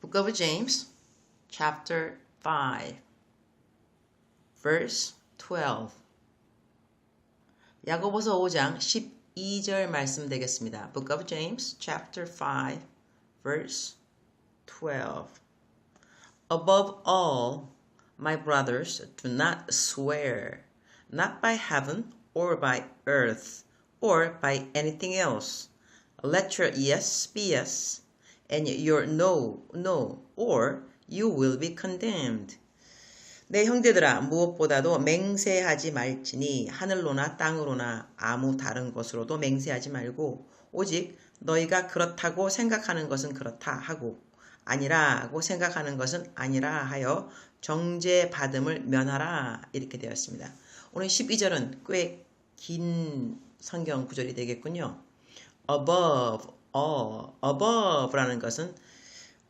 Book of James, chapter 5, verse 12. 야고보서 5장 12절 말씀 되겠습니다. Book of James, chapter 5, verse 12. Above all, my brothers, do not swear, not by heaven or by earth or by anything else. Let your yes be yes and your no, no, or you will be condemned. 내 형제들아 무엇보다도 맹세하지 말지니 하늘로나 땅으로나 아무 다른 것으로도 맹세하지 말고 오직 너희가 그렇다고 생각하는 것은 그렇다 하고 아니라고 생각하는 것은 아니라 하여 정죄 받음을 면하라 이렇게 되었습니다. 오늘 12절은 꽤 긴 성경 구절이 되겠군요. above all, above라는 것은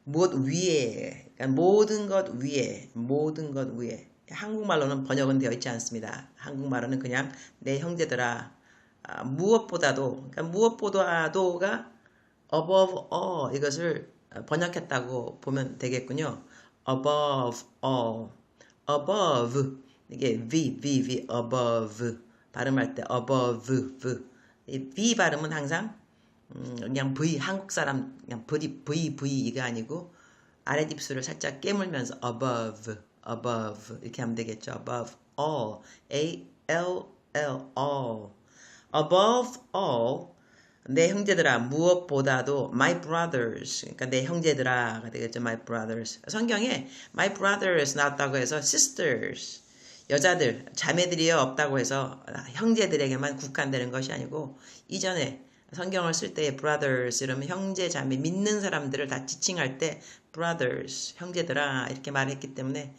무엇 위에, 그러니까 모든 것 위에, 모든 것 위에. 한국말로는 번역은 되어 있지 않습니다. 한국말로는 그냥 내 형제들아 아, 무엇보다도, 그러니까 무엇보다도가 above all 이것을 번역했다고 보면 되겠군요. above all, above 이게 v, v, v, above 발음할 때 above, v. 이 v 발음은 항상 음, 그냥 V 한국 사람 그냥 V V V 이가 아니고 아랫입술을 살짝 깨물면서 above above 이렇게 하면 되겠죠. above all A L L all above all 내 형제들아 무엇보다도 my brothers 그러니까 내 형제들아가 되겠죠. my brothers 성경에 my brothers 나왔다고 해서 sisters 여자들 자매들이 없다고 해서 형제들에게만 국한되는 것이 아니고 이전에 성경을 쓸 때 brothers 이러면 형제 자매 믿는 사람들을 다 지칭할 때 brothers 형제들아 이렇게 말했기 때문에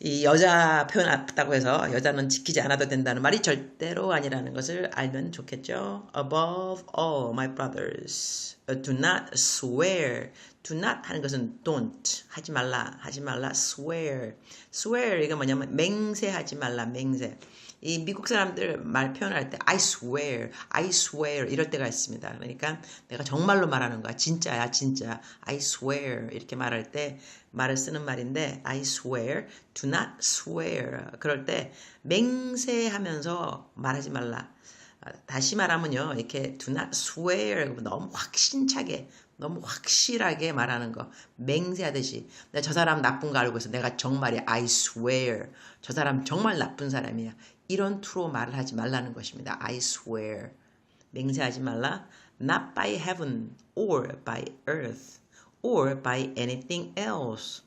이 여자 표현 없다고 해서 여자는 지키지 않아도 된다는 말이 절대로 아니라는 것을 알면 좋겠죠. Above all, my brothers, do not swear. Do not 하는 것은 don't 하지 말라, 하지 말라. Swear, swear 이게 뭐냐면 맹세하지 말라, 맹세. 이 미국 사람들 말 표현할 때 I swear, I swear 이럴 때가 있습니다. 그러니까 내가 정말로 말하는 거야. 진짜야, 진짜. I swear 이렇게 말할 때 말을 쓰는 말인데 I swear, do not swear. 그럴 때 맹세하면서 말하지 말라. 다시 말하면요. 이렇게 do not swear 너무 확신차게 너무 확실하게 말하는 거 맹세하듯이 저 사람 나쁜 거 알고 있어 내가 정말이 I swear 저 사람 정말 나쁜 사람이야 이런 투로 말을 하지 말라는 것입니다. I swear 맹세하지 말라 not by heaven or by earth or by anything else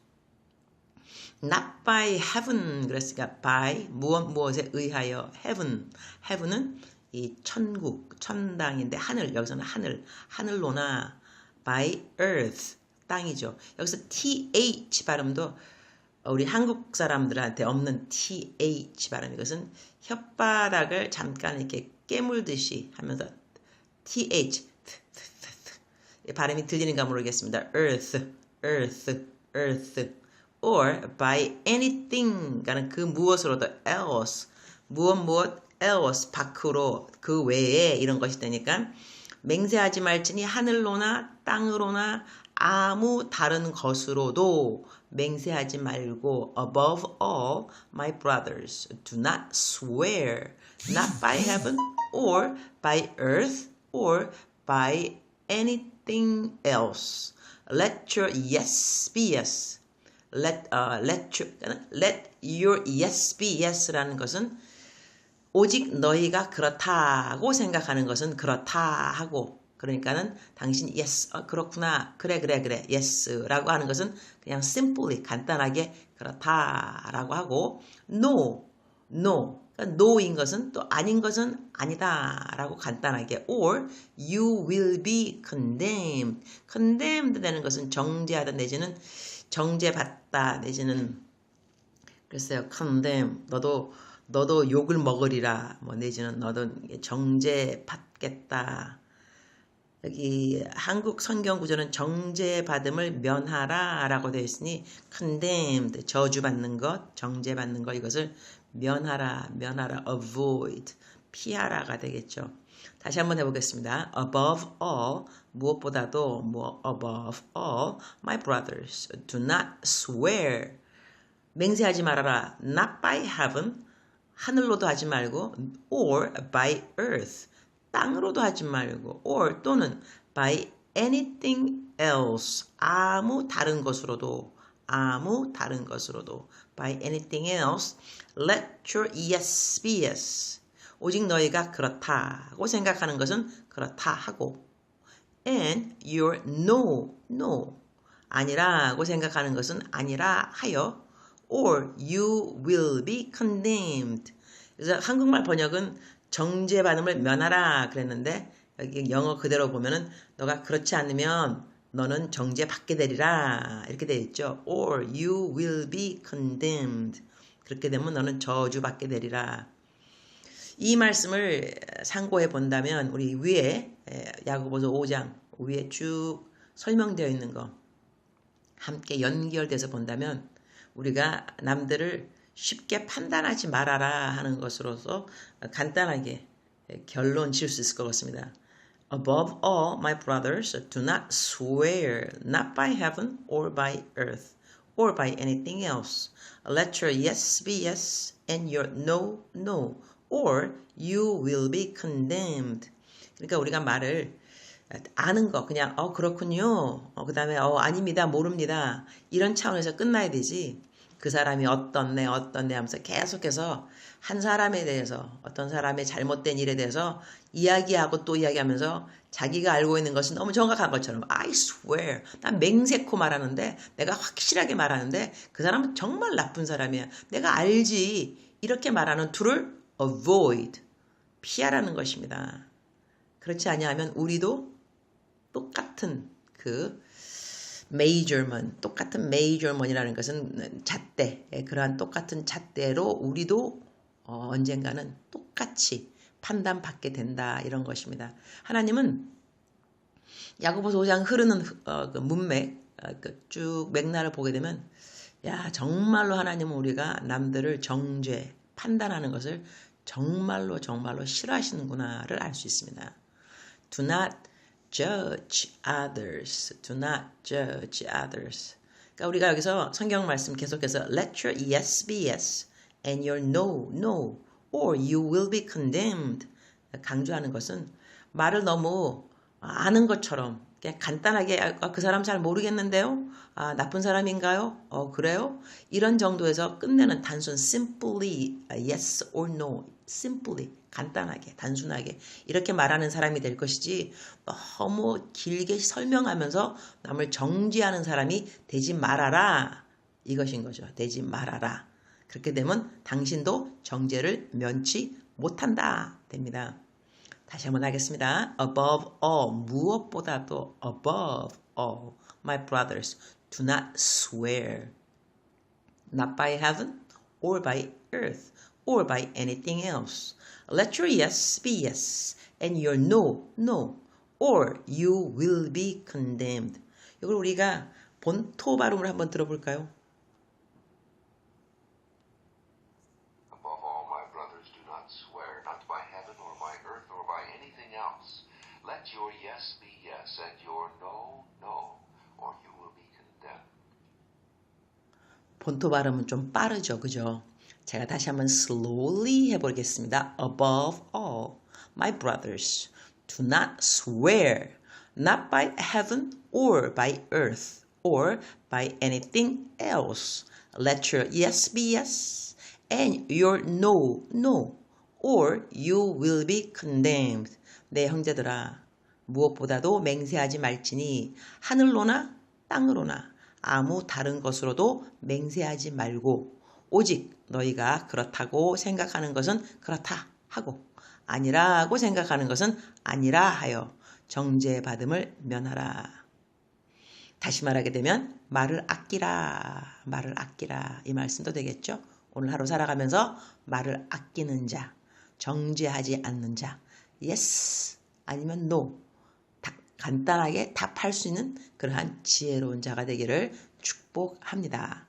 not by heaven 그랬으니까 by 무엇 무엇에 의하여 heaven heaven은 이 천국 천당인데 하늘 여기서는 하늘 하늘로나 by earth 땅이죠. 여기서 th 발음도 우리 한국 사람들한테 없는 th 발음 이것은 혓바닥을 잠깐 이렇게 깨물듯이 하면서 th 발음이 들리는가 모르겠습니다. earth, earth, earth, or by anything가는 그 무엇으로도 else 무엇 무엇 else 밖으로 그 외에 이런 것이 되니까 맹세하지 말지니 하늘로나 땅으로나 아무 다른 것으로도 맹세하지 말고 above all my brothers do not swear not by heaven or by earth or by anything else let your yes be yes let uh, let your let your yes be yes라는 것은 오직 너희가 그렇다고 생각하는 것은 그렇다 하고 그러니까는 당신 yes 어, 그렇구나. 그래 그래 그래. Yes라고 하는 것은 그냥 simply 간단하게 그렇다라고 하고 no no. 그러니까 no인 것은 또 아닌 것은 아니다라고 간단하게 or you will be condemned. condemned 되는 것은 정죄하다 내지는 정죄받다 내지는 글쎄요 condemn. 너도 너도 욕을 먹으리라. 뭐 내지는 너도 정죄 받겠다. 여기 한국 성경 구조는 정죄 받음을 면하라라고 되어 있으니 condemned 저주 받는 것, 정죄 받는 것 이것을 면하라, 면하라, avoid 피하라가 되겠죠. 다시 한번 해보겠습니다. Above all, 무엇보다도 뭐 above all, my brothers, do not swear. 맹세하지 말아라. Not by heaven, 하늘로도 하지 말고, or by earth, 땅으로도 하지 말고, or 또는 by anything else, 아무 다른 것으로도, 아무 다른 것으로도, by anything else, let your yes be yes. 오직 너희가 그렇다고 생각하는 것은 그렇다 하고, and your no, no. 아니라고 생각하는 것은 아니라 하여, or you will be condemned. 그래서 한국말 번역은 정죄 받음을 면하라 그랬는데 여기 영어 그대로 보면은 너가 그렇지 않으면 너는 정죄 받게 되리라 이렇게 되어 있죠. or you will be condemned. 그렇게 되면 너는 저주 받게 되리라. 이 말씀을 상고해 본다면 우리 위에 야고보서 5장 위에 쭉 설명되어 있는 거 함께 연결돼서 본다면 우리가 남들을 쉽게 판단하지 말아라 하는 것으로서 간단하게 결론 지을 수 있을 것 같습니다. Above all, my brothers, do not swear, not by heaven or by earth or by anything else. Let your yes be yes and your no, no, or you will be condemned. 그러니까 우리가 말을 아는 거 그냥 어 그렇군요. 어, 그 다음에 어 아닙니다. 모릅니다. 이런 차원에서 끝나야 되지. 그 사람이 어떤네 어떤네 하면서 계속해서 한 사람에 대해서 어떤 사람의 잘못된 일에 대해서 이야기하고 또 이야기하면서 자기가 알고 있는 것은 너무 정확한 것처럼 I swear. 난 맹세코 말하는데 내가 확실하게 말하는데 그 사람은 정말 나쁜 사람이야. 내가 알지. 이렇게 말하는 툴을 avoid 피하라는 것입니다. 그렇지 아니하면 우리도 똑같은 그 메이저먼 똑같은 메이저먼이라는 것은 잣대 예, 그러한 똑같은 잣대로 우리도 어, 언젠가는 똑같이 판단받게 된다 이런 것입니다. 하나님은 야고보서 5장 흐르는 어, 그 문맥 어, 그 쭉 맥락을 보게 되면 야 정말로 하나님은 우리가 남들을 정죄 판단하는 것을 정말로 정말로 싫어하시는구나를 알 수 있습니다. Do not judge others. Do not judge others. 그러니까 우리가 여기서 성경 말씀 계속해서 let your yes be yes and your no no or you will be condemned. 강조하는 것은 말을 너무 아는 것처럼 그냥 간단하게 아, 그 사람 잘 모르겠는데요. 아, 나쁜 사람인가요? 어, 그래요? 이런 정도에서 끝내는 단순 simply yes or no. Simply 간단하게 단순하게 이렇게 말하는 사람이 될 것이지 너무 길게 설명하면서 남을 정지하는 사람이 되지 말아라 이것인 거죠. 되지 말아라. 그렇게 되면 당신도 정죄를 면치 못한다 됩니다. 다시 한번 하겠습니다. Above all 무엇보다도 above all my brothers do not swear not by heaven or by earth or by anything else. Let your yes be yes and your no, no, or you will be condemned. 이걸 우리가 본토 발음을 한번 들어볼까요? Above all, my brothers, do not swear, not by heaven or by earth or by anything else. Let your yes be yes and your no, no, or you will be condemned. 본토 발음은 좀 빠르죠, 그죠? 제가 다시 한번 slowly 해보겠습니다. Above all, my brothers, do not swear, not by heaven or by earth or by anything else. Let your yes be yes and your no, no, or you will be condemned. 내 형제들아, 무엇보다도 맹세하지 말지니 하늘로나 땅으로나 아무 다른 것으로도 맹세하지 말고 오직 너희가 그렇다고 생각하는 것은 그렇다 하고 아니라고 생각하는 것은 아니라 하여 정죄 받음을 면하라. 다시 말하게 되면 말을 아끼라, 말을 아끼라 이 말씀도 되겠죠. 오늘 하루 살아가면서 말을 아끼는 자, 정죄하지 않는 자, yes 아니면 no 간단하게 답할 수 있는 그러한 지혜로운 자가 되기를 축복합니다.